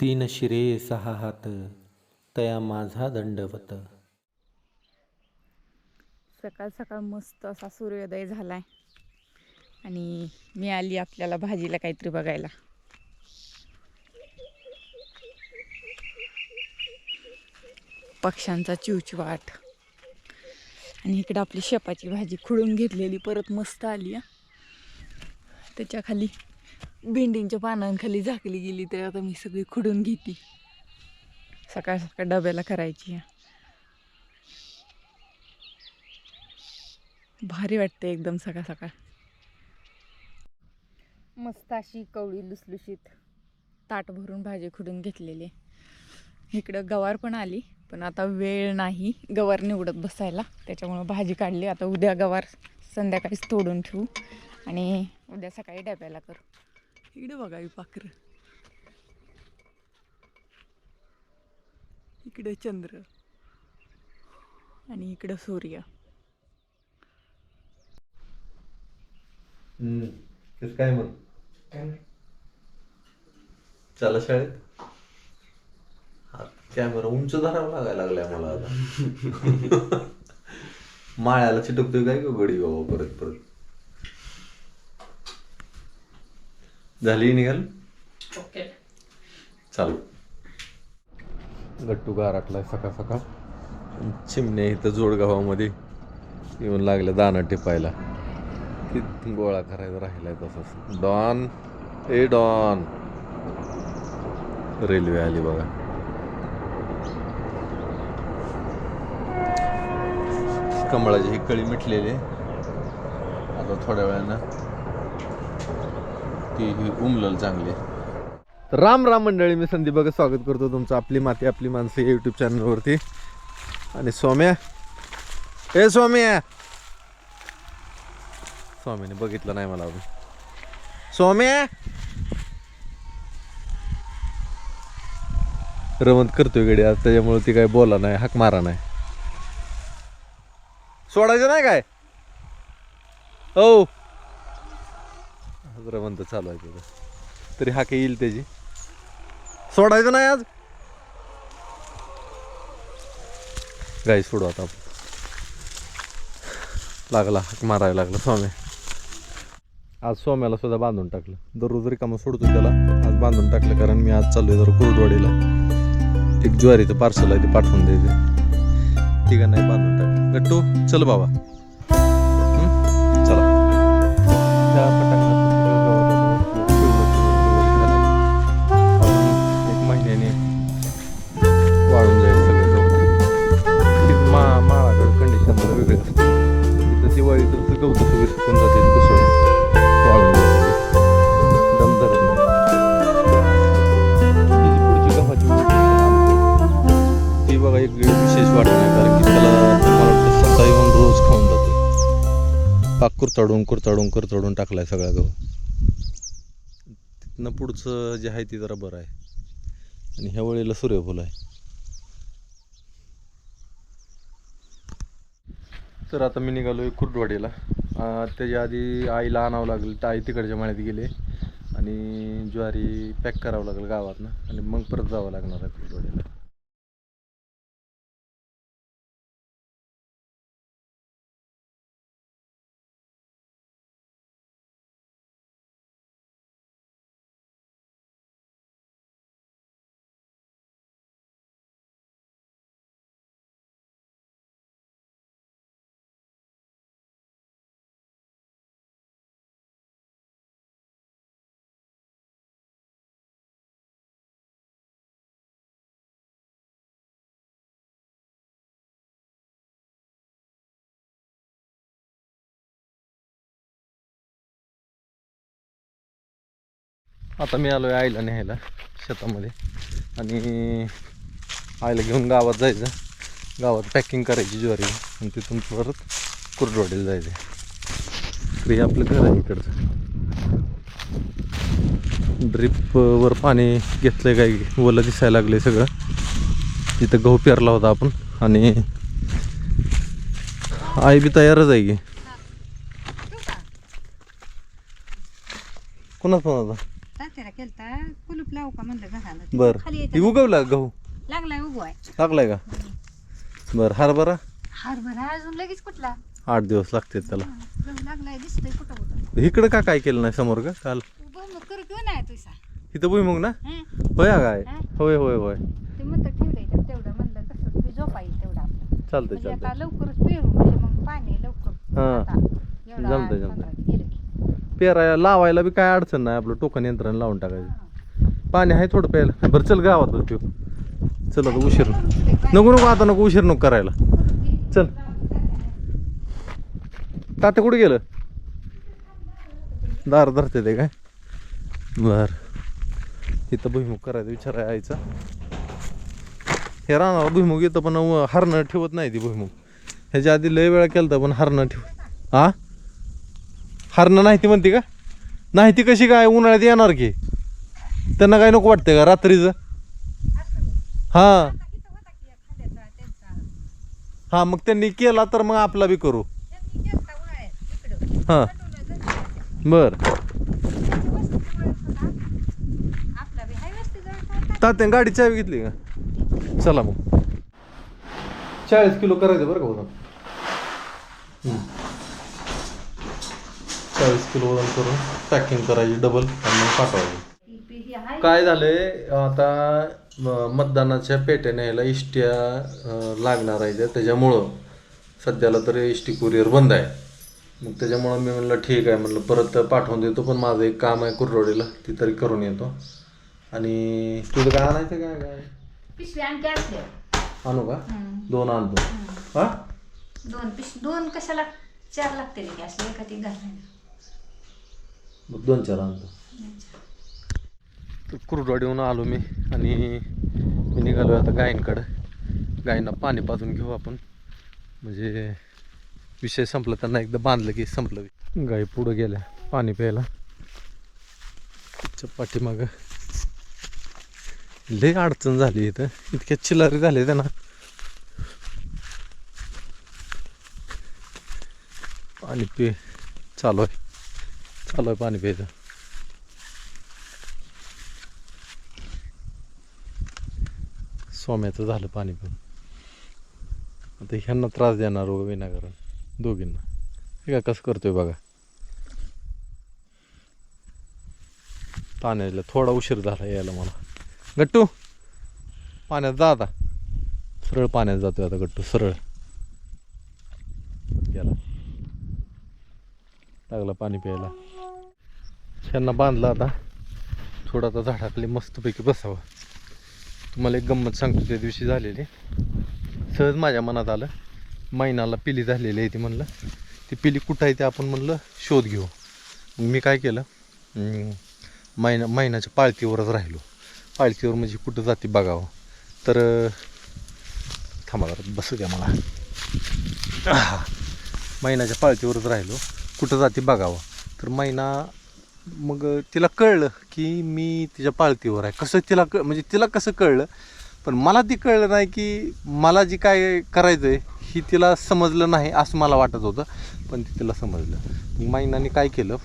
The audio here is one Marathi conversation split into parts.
तीन शिरे सहा हात तया माझा दंडवत. सकाळ सकाळ मस्त असा सूर्योदय झालाय. आणि मी आली आपल्याला भाजीला काहीतरी बघायला. पक्ष्यांचा चिवचिवाट. आणि इकडं आपली शेपाची भाजी खुळून घेतलेली परत मस्त आली त्याच्याखाली भेंडींच्या पानांखाली झाकली गेली तर आता मी सगळी खुडून घेते. सकाळ सकाळ डब्याला करायची भारी वाटते एकदम सकाळ सकाळ. मस्त अशी कवळी लुसलुशीत ताट भरून भाजी खुडून घेतलेली इकडं गवार पण आली पण आता वेळ नाही गवार निवडत बसायला. त्याच्यामुळं भाजी काढली. आता उद्या गवार संध्याकाळीच तोडून ठेवू आणि उद्या सकाळी डब्याला करू. इकडे बघा ही पाखरं इकडे चंद्र आणि इकडं सूर्य तेच काय मग चला शाळेत हा कॅमेरा उंच धरावा लागायला लागलाय मला आता माळ्याला चिटकतोय काय ग गडी बाबा परत परत झाली निघाल? ओके. चालू. गट्टू गारटलाय सकाळ सकाळ. चिमण्या इथं जोडगावामध्ये येऊन लागल्या दाना टिपायला. किती गोळा करायचा राहिलाय तसंच. डॉन ए डॉन. रेल्वे आली बघा. कमळाची ही कळी मिटलेली. आता थोड्या वेळानं ती ही उमलल चांगली. राम राम मंडळी मी संदीप बघा स्वागत करतो तुमचं आपली माती आपली माणसं या यूट्यूब चॅनलवरती आणि स्वाम्या ए स्वाम्या स्वामीने बघितलं नाही मला अजून. स्वाम्या रमत करतोय गडी आज त्याच्यामुळे ती काय बोला नाही हाक मारा नाही. सोडायचं नाही काय? हो आज चालू आहे त्याचा. तरी हाक येईल त्याची. सोडायचं नाही आज. गाई सोडू आता आपण. लागला हाक मारायला लागला स्वामी. आज सोम्याला सुद्धा बांधून टाकलं. दररोज रिकामं सोडतो त्याला. आज बांधून टाकलं कारण मी आज चाललोय जरा कुरडवाडीला. एक ज्वारीचं पार्सल आहे ते पाठवून द्यायचं ठीक आहे नाही बांधून टाकलं. गट्टू चल बाबा. पाक कुरताडून कुरताडून कुरताडून टाकलाय सगळा गहू. तिथनं पुढचं जे आहे ते जरा बरं आहे. आणि ह्या वेळेला सूर्यफूल आहे. तर आता मी निघालोय कुर्डवाडीला. अं, त्याच्या आधी आईला आणावं लागेल तर आई तिकडच्या माळ्यात गेले. आणि ज्वारी पॅक करावं लागेल गावातनं. आणि मग परत जावं लागणार आहे कुर्डवाडीला. आता मी आलोय आईला न्यायला शेतामध्ये. आणि आईला घेऊन गावात जायचं. गावात पॅकिंग करायची ज्वारी. आणि तिथून परत कुर्डवाडीला जायचं. हे आपलं घर आहे इकडचं. ड्रिपवर पाणी घेतलंय काय ओलं दिसायला लागलंय सगळं. तिथं गहू पेरला होता आपण. आणि आई बी तयारच आहे की. कुणाच होता केलता कुलूप लावू का म्हणलं घराला. ते बर. खाली येतं उगवला गहू? लागलाय उगवाय लागलाय का? बर हरभरा हरभरा अजून लगेच कुठला? आठ दिवस लागते त्याला. गहू लागलाय दिसतोय कुठं कुठं. इकडं का काय केलं नाही समोर का काल? उभं मग कर घेऊन आहे तुझा इथं भुईमुग ना? हं? होय हा काय? हा? होय होय होय. ते म्हणतं ठेवलंय तर तेवढं म्हणलं कसं झोपा येईल तेवढं आपलं. चालतंय म्हणजे आता चालतंय. लवकरच पेरू म्हणजे मग पाणी लवकर. हा. आता एवढं जमतंय, जमतंय. पंधरा केलं की. पेरायला लावायला बी काय अडचण नाही आपलं टोकन यंत्रण लावून टाकायचं. पाणी आहे थोडं प्यायला. बरं चल गावात पिऊ. चल आता उशीर. नको नको आता नको उशीर नको करायला. चल. तात्या कुठे गेलं? दार धरते ते काय? बर. इथं भुईमुग करायचं विचार आहे आईचा हे राहणार भुईमुग येतं पण हरणं ठेवत नाही ती भुईमुग. ह्याच्या आधी लय वेळा केलं तर पण हरणं ठेव आ? हरणं नाही ती म्हणते का? नाही ती कशी काय उन्हाळ्यात येणार की? त्यांना काय नको वाटतं का रात्रीचं? हां. हां मग त्यांनी केला तर मग आपला बी करू. हां. बरं. बर तात्या गाडी चावी घेतली का? चला मग. चाळीस किलो करायचं बरं का वजन चाळीस किलो वजन करून पॅकिंग करायची डबल आणि पाठवायची. काय झालंय आता मतदानाच्या पेट्याने यायला इष्ट्या लागणार आहे त्या. त्याच्यामुळं सध्याला तर एस टी कुरिअर बंद आहे. मग त्याच्यामुळं मी म्हणलं ठीक आहे. म्हणलं परत पाठवून देतो पण माझं एक काम आहे कुर्रोडीला ती तरी करून येतो. आणि तुझं काय आणायचं काय? काय? पिशवी आणू का. दोन आणतो. हा? दोन पिश दोन कशाला? चार लागते ती घालायला मग दोन चार आणतो. तर कुरडवाडीहून आलो मी आणि मी निघालो आता गायींकडं गायींना पाणी पाजून घेऊ आपण. म्हणजे विषय संपला त्यांना एकदा बांधलं की संपलं. गाई पुढं गेल्या पाणी प्यायला. तिच्या लय अडचण झाली इथं. इतक्या चिलारी झाले त्यांना. पाणी पे चालू आहे. चालू आहे पाणी प्यायचं सोम्याचं झालं पाणी पण आता ह्यांना त्रास देणार हो विनाकारण. दोघींना. हे का कसं करतोय बघा. पाण्याला थोडा उशीर झाला यायला मला. गट्टू! पाण्यात जा आता. सरळ पाण्यात जातोय आता गट्टू सरळ गेला लागला पाणी प्यायला. ह्यांना बांधलं आता. थोडं आता झाडाखाली मस्तपैकी बसावं. तुम्हाला एक गंमत सांगतो त्या दिवशी झालेली. सहज माझ्या मनात आलं. मैनाला पिली झालेली आहे ती म्हणलं. ती पिली कुठं आहे ते आपण म्हणलं शोध घेऊ. मग मी काय केलं? मैना मैनाच्या पाळतीवरच राहिलो. पाळतीवर म्हणजे कुठं जाते बघावं. तर थांबा बसू द्या मला. मैनाच्या पाळतीवरच राहिलो. कुठं जाते बघावं. तर मैना मग तिला कळलं की मी तिच्या पाळतीवर आहे. कसं तिला क म्हणजे तिला कसं कळलं? पण मला ती कळलं नाही की मला जी काय करायचं आहे ही तिला समजलं नाही असं मला वाटत होतं पण ती तिला समजलं. मैनाने काय केलं?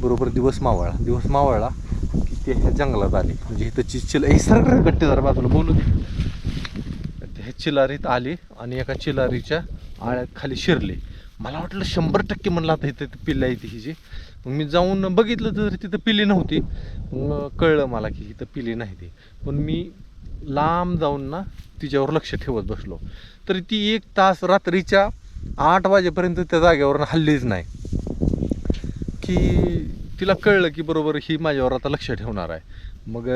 बरोबर दिवस मावळला. दिवस मावळला की ते ह्या जंगलात आली. म्हणजे इथं चिल हे सगळं गट्टे जरा बाजूला बोलू दे. ह्या चिलारीत आली आणि एका चिलारीच्या आळ्यात खाली शिरले. मला वाटलं शंभर टक्के म्हणलं आता इथं पिल्ला आहे ती हिची मग मी जाऊन बघितलं तर तिथं पिली नव्हती. मग कळलं मला की इथं पिली नाही ती. पण मी लांब जाऊन ना तिच्यावर लक्ष ठेवत बसलो. तर ती एक तास रात्रीच्या आठ वाजेपर्यंत त्या जागेवर हल्लीच नाही. की तिला कळलं की बरोबर ही माझ्यावर आता लक्ष ठेवणार आहे. मग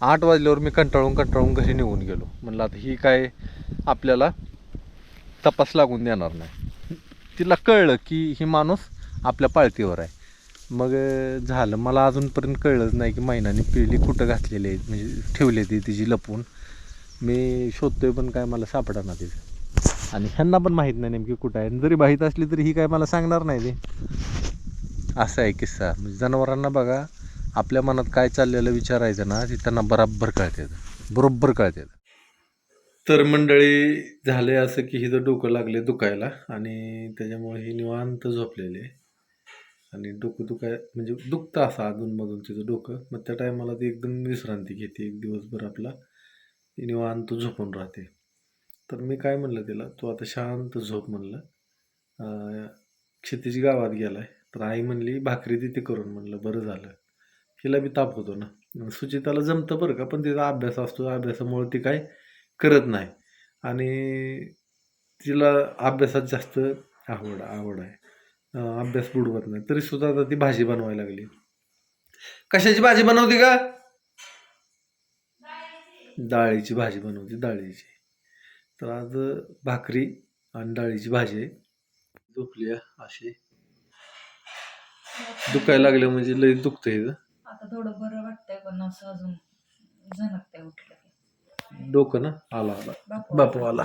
आठ वाजल्यावर मी कंटाळून कंटाळून घरी निघून गेलो. म्हणलं आता ही काय आपल्याला तपास लागून देणार नाही. तिला कळलं की ही माणूस आपल्या पाळतीवर आहे. मग झालं. मला अजूनपर्यंत कळलंच नाही की महिन्याने पिढी कुठं घातलेली आहे. म्हणजे ठेवली ती तिची लपवून मी शोधतोय पण काय मला सापडणार तिचं. आणि ह्यांना पण माहीत नाही नेमकी कुठं आहे. आणि जरी माहीत असली तरी ही काय मला सांगणार नाही ते. असा आहे किस्सा. म्हणजे जनावरांना बघा आपल्या मनात काय चाललेलं विचारायचं ना ते त्यांना बराबर कळते. बरोबर कळते. तर मंडळी झाले असं की हिचं डोकं लागले दुखायला आणि त्याच्यामुळे ही निवांत झोपलेली आहे. आणि डोकं दुखाय म्हणजे दुखतं असं अधूनमधून तिचं डोकं. मग त्या टायमाला ती एकदम विश्रांती घेते एक दिवसभर आपला. ती निवांत झोपून राहते. तर मी काय म्हणलं तिला तू आता शांत झोप म्हणलं. क्षितिज गावात आहे तर आई म्हणली भाकरी तिथे करून म्हणलं बरं झालं. हिला बी ताप होतो ना. मग सुचिताला जमतं बरं का पण तिचा अभ्यास असतो. अभ्यासामुळे ती काय करत नाही. आणि तिला अभ्यासात जास्त आवड आवड आहे. अभ्यास बुडवत नाही. तरी सुद्धा आता ती भाजी बनवायला लागली. कशाची भाजी बनवते का? डाळीची भाजी बनवते डाळीची. तर आज भाकरी आणि डाळीची भाजी आहे. अशी. दुखायला लागलं म्हणजे लई दुखतंय इथं. आता थोडं बरं वाटतंय पण असं अजून झणकतंय उठलं डोकं ना? आला आला. बापू. आला.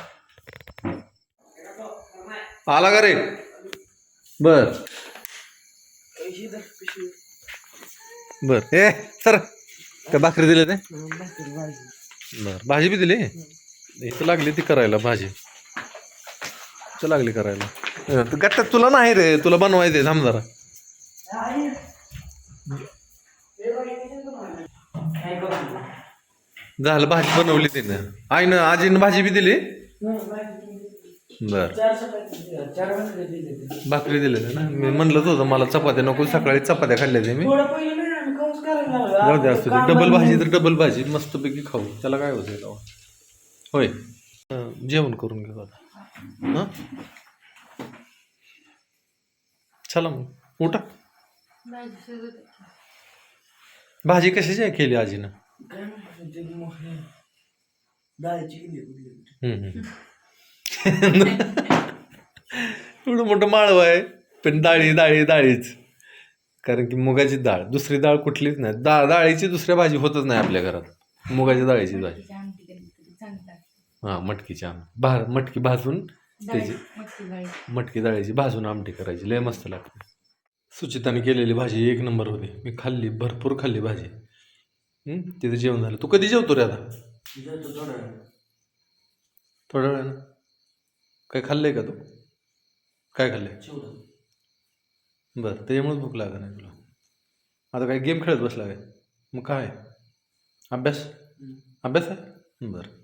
आला. का रे? बर. बर. ए सर काय भाकरी दिले ते बर. भाजी बी दिली? इथं लागली ती करायला भाजी. इथं लागली करायला. गट्ट्यात तुला नाही रे तुला बनवायचे थांब जरा. झालं भाजी बनवली तिनं. आईनं आजीनं भाजी बी दिली? बर. भाकरी दिले ना? मी म्हणलंच होतं मला चपात्या नको सकाळी चपात्या खाल्ल्या ते मी. जाऊ दे असू दे. डबल भाजी तर डबल भाजी मस्तपैकी खाऊ. त्याला काय होतंय तेव्हा? होय. जेवण करून घेऊ आता. हां? चला मग उठा. भाजी कशाची आहे केली आजीनं. एवढं मोठं माळव आहे. पण डाळी डाळी डाळीच. कारण की मुगाची डाळ. दुसरी डाळ कुठलीच नाही. डाळ डाळीची दुसऱ्या भाजी होतच नाही आपल्या घरात. मुगाची डाळीची भाजी. हां मटकीची आम भा मटकी भाजून त्याची मटकी डाळी. मटकी डाळीची भाजून आमटी करायची. लय मस्त लागते. सुचिताने केलेली भाजी एक नंबर होती. मी खाल्ली भरपूर खाल्ली भाजी. तिथं जेवण झालं. तू कधी जेवतो रे आता? थोड्या वेळानं. काय खाल्लंय का तू? काय खाल्लंय? बरं त्याच्यामुळेच भूक लागत नाही तुला. आता काय गेम खेळत बसला काय? मग काय? अभ्यास? अभ्यास आहे? बरं.